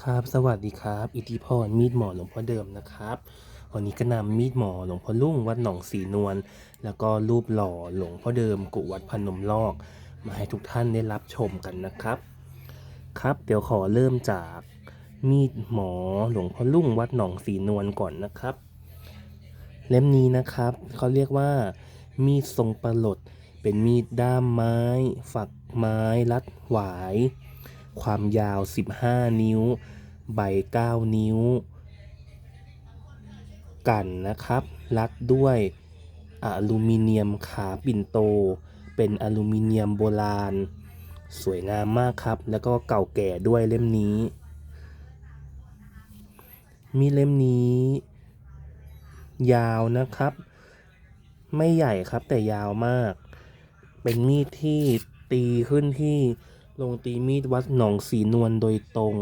ครับสวัสดีครับ อิทธิพรมีดหมอหลวงพ่อเดิมนะครับ วันนี้ก็นำมีดหมอหลวงพ่อลุ่งวัดหนองสีนวลแล้วก็รูปหล่อหลวงพ่อเดิม กุวัดพนมลอก มาให้ทุกท่านได้รับชมกันนะครับ ครับเดี๋ยวขอเริ่มจากมีดหมอหลวงพ่อลุ่งวัดหนองสีนวลก่อนนะครับ เล่มนี้นะครับเขาเรียกว่า มีดทรงประหลดเป็นมีดด้ามไม้ ฝักไม้ รัดหวาย ความยาว 15 นิ้ว ใบ 9 นิ้ว กันนะครับ รัดด้วยอลูมิเนียมขาปิ่นโต เป็นอลูมิเนียมโบราณ สวยงามมากครับ แล้วก็เก่าแก่ด้วยเล่มนี้ มีเล่มนี้ ยาวนะครับ ไม่ใหญ่ครับแต่ยาวมาก เป็นมีดที่ตีขึ้นที่ โรงตีมีดวัดหนองสีนวลโดยตรง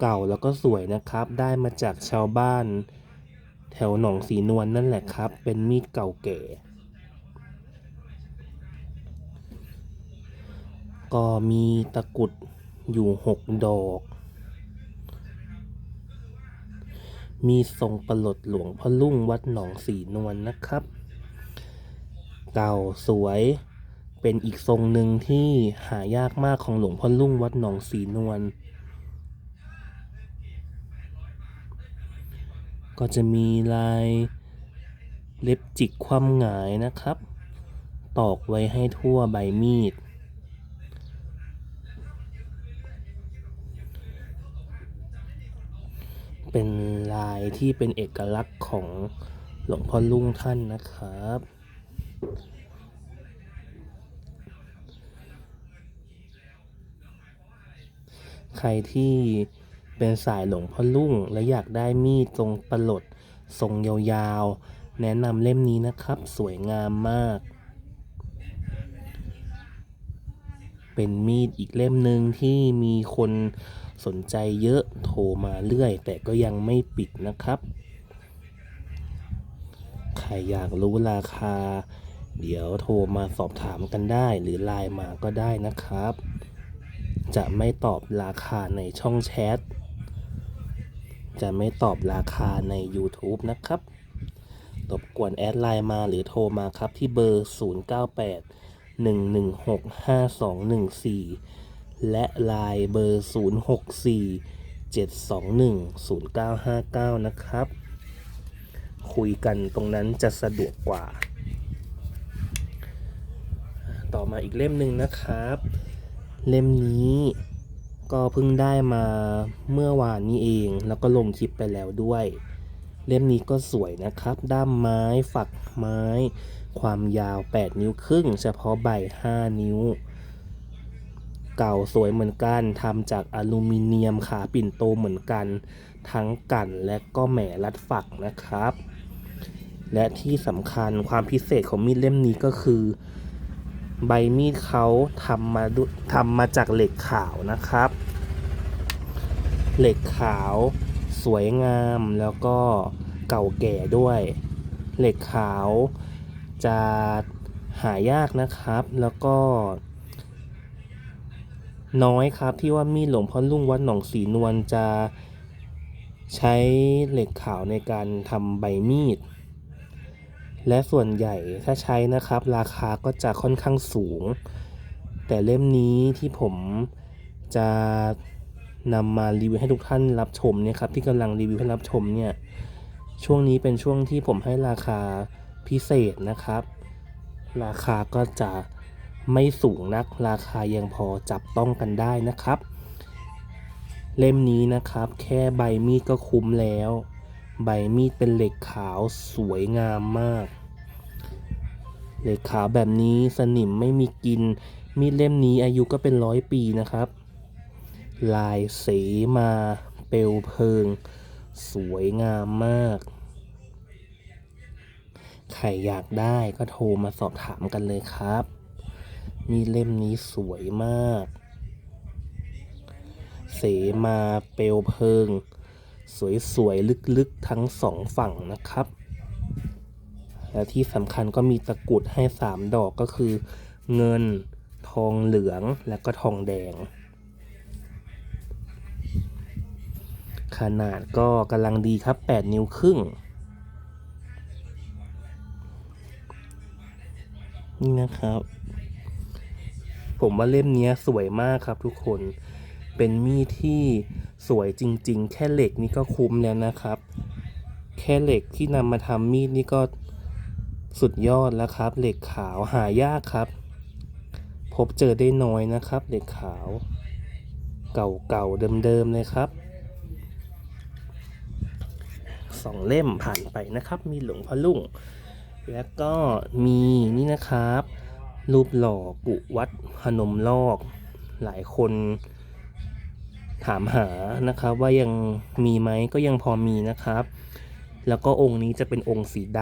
เก่าแล้วก็สวยนะครับ ได้มาจากชาวบ้าน แถวหนองสีนวลนั่นแหละครับ เป็นมีดเก่าแก่ ก็มีตะกุดอยู่หกดอก มีทรงประหลดหลวงพ่อลุ่งวัดหนองสีนวลนะครับ เก่าสวย เป็นอีกทรงหนึ่งที่หายากมากของหลวงพ่อลุ่งวัดหนองสีนวล ก็จะมีลายเล็บจิกคว่ำหงายนะครับ ตอกไว้ให้ทั่วใบมีด เป็นลายที่เป็นเอกลักษณ์ของหลวงพ่อลุ่งท่านนะครับ ใครที่เป็นสายหลงพ่อลุ่ง และอยากได้มีดทรงประหลดทรงยาวๆ แนะนำเล่มนี้นะครับ สวยงามมาก เป็นมีดอีกเล่มหนึ่งที่มีคนสนใจเยอะโทรมาเรื่อย แต่ก็ยังไม่ปิดนะครับ ใครอยากรู้ราคา เดี๋ยวโทรมาสอบถามกันได้ หรือไลน์มาก็ได้นะครับ จะไม่ตอบราคาในช่องแชท จะไม่ตอบราคาใน YouTube นะครับ รบกวนแอดไลน์มาหรือโทรมาครับที่เบอร์ 098 116 5214 และไลน์เบอร์ 064 721 0959 นะครับ คุยกันตรงนั้นจะสะดวกกว่า ต่อมาอีกเล่มหนึ่งนะครับ เล่มนี้ก็เพิ่งได้มาเมื่อวานนี้เอง แล้วก็ลงคลิปไปแล้วด้วย เล่มนี้ก็สวยนะครับ ด้ามไม้ฝักไม้ ความยาว 8 นิ้วครึ่ง เฉพาะใบ 5 นิ้ว เก่าสวยเหมือนกันทำจากอลูมิเนียมขาปิ่นโตเหมือนกัน ทั้งกันและก็แหมรัดฝักนะครับ และที่สำคัญความพิเศษของมีดเล่มนี้ก็คือ ใบมีดเขาทำมาดทำมาจากเหล็กขาวนะครับ เหล็กขาวสวยงามแล้วก็เก่าแก่ด้วย เหล็กขาวจะหายากนะครับแล้วก็ น้อยครับที่ว่ามีดหลวงพ่อลุ่งวัดหนองสีนวลจะใช้เหล็กขาวในการทำใบมีด และส่วนใหญ่ถ้าใช้นะครับ ราคาก็จะค่อนข้างสูง แต่เล่มนี้ที่ผมจะนำมารีวิวให้ทุกท่านรับชมเนี่ยครับที่กำลังรีวิวให้รับชมเนี่ยช่วงนี้เป็นช่วงที่ผมให้ราคาพิเศษนะครับ ราคาก็จะไม่สูงนัก ราคายังพอจับต้องกันได้นะครับ เล่มนี้นะครับ แค่ใบมีดก็คุ้มแล้ว ใบมีดเป็นเหล็กขาวสวยงามมาก เหล็กขาวแบบนี้สนิมไม่มีกิน มีดเล่มนี้อายุก็เป็นร้อยปีนะครับ ลายเสมาเปลวเพลิง สวยงามมาก ใครอยากได้ก็โทรมาสอบถามกันเลยครับ มีดเล่มนี้สวยมาก เสมาเปลวเพลิง สวยๆ ลึกๆ ทั้งสองฝั่งนะครับ และที่สำคัญก็มีตะกรุดให้ 3 ดอกก็คือ เงินทองเหลืองและก็ทองแดง ขนาดก็กำลังดีครับ 8 นิ้วครึ่ง นี่นะครับ ผมว่าเล่มนี้สวยมากครับทุกคนเป็นมีดที่ สวยจริง ๆ แค่เหล็กนี่ก็คุ้มแล้วนะครับ แค่เหล็กที่นำมาทำมีดนี่ก็สุดยอดแล้วครับ เหล็กขาวหายากครับ พบเจอได้น้อยนะครับ เหล็กขาว เก่าๆเดิมๆเลยครับสองเล่มผ่านไปนะครับ มีหลวงพ่อลุ่ง แล้วก็มีนี่นะครับ รูปหล่อกุวัดพนมลอก หลายคน ถามหานะครับว่ายังมีไหมก็ยังพอมีนะครับ แล้วก็องค์นี้จะเป็นองค์สีด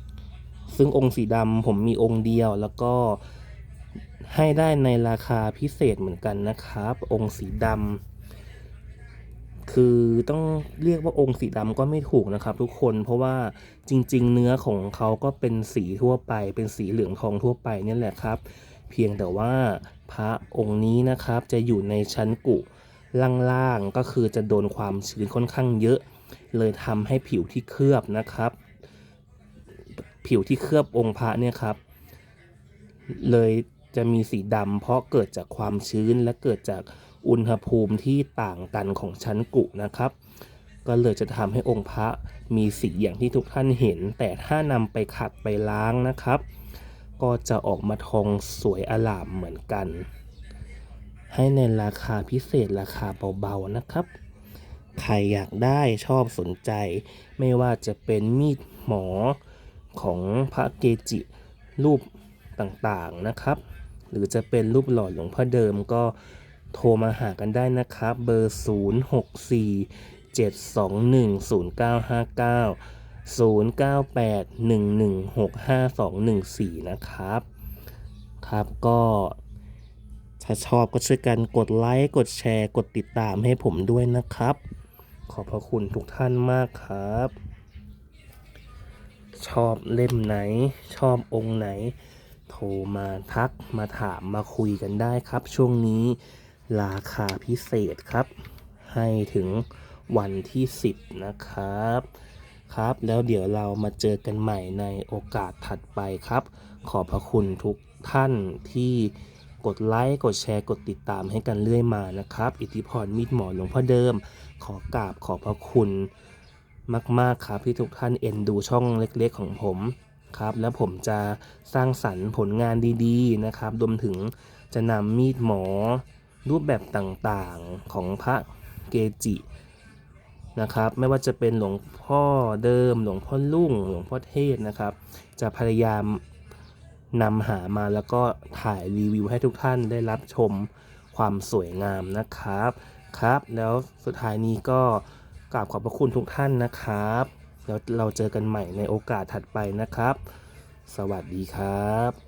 ำซึ่งองค์สีดำผมมีองค์เดียวแล้วก็ให้ได้ในราคาพิเศษเหมือนกันนะครับ องค์สีดำคือต้องเรียกว่าองค์สีดำก็ไม่ถูกนะครับ ทุกคนเพราะว่าจริง ๆ เนื้อของเขาก็เป็นสีทั่วไป เป็นสีเหลืองทองทั่วไปนี่แหละครับ เพียงแต่ว่าพระองค์นี้นะครับจะอยู่ในชั้นกุ ล่างๆก็คือจะโดนความชื้นค่อนข้างเยอะ เลยทำให้ผิวที่เคลือบนะครับ ผิวที่เคลือบองค์พระเนี่ยครับ เลยจะมีสีดำเพราะเกิดจากความชื้นและเกิดจากอุณหภูมิที่ต่างกันของชั้นกุนะครับ ก็เลยจะทำให้องค์พระมีสีอย่างที่ทุกท่านเห็น แต่ถ้านำไปขัดไปล้างนะครับ ก็จะออกมาทองสวยอลามเหมือนกัน ให้ในราคาพิเศษราคาเบาๆนะครับ ใครอยากได้ชอบสนใจ ไม่ว่าจะเป็นมีดหมอของพระเกจิรูปต่างๆนะครับ หรือจะเป็นรูปหล่อหลวงพ่อเดิมก็โทรมาหากันได้นะครับ เบอร์ 0 6 4 7 2 1 0 9 5 9 0 9 8 1 1 6 5 2 1 4 นะครับ ครับก็ ถ้าชอบก็ช่วยกันกดไลค์ กดแชร์ กดติดตามให้ผมด้วยนะครับ ขอบพระคุณทุกท่านมากครับ ชอบเล่มไหน ชอบองค์ไหน โทรมาทักมาถามมาคุยกันได้ครับ ช่วงนี้ราคาพิเศษครับ ให้ถึงวันที่ 10 นะครับ ครับ แล้วเดี๋ยวเรามาเจอกันใหม่ในโอกาสถัดไปครับ ขอบพระคุณทุกท่านที่ กดไลค์กดแชร์กดติดตามให้กันเรื่อยมานะครับ อิทธิพรมีดหมอหลวงพ่อเดิม ขอกราบขอบพระคุณมาก ๆ ครับที่ทุกท่านเอ็นดูช่องเล็กๆของผมครับ แล้วผมจะสร้างสรรค์ผลงานดีๆนะครับรวมถึงจะนำมีดหมอรูปแบบต่างๆของพระเกจินะครับ ไม่ว่าจะเป็นหลวงพ่อเดิม หลวงพ่อลุ่ง หลวงพ่อเทศนะครับ จะพยายาม นำหามาแล้วก็ถ่ายรีวิวให้ทุกท่านได้รับชมความสวยงามนะครับครับ แล้วสุดท้ายนี้ก็กราบขอบพระคุณทุกท่านนะครับแล้วเราเจอกันใหม่ในโอกาสถัดไปนะครับ สวัสดีครับ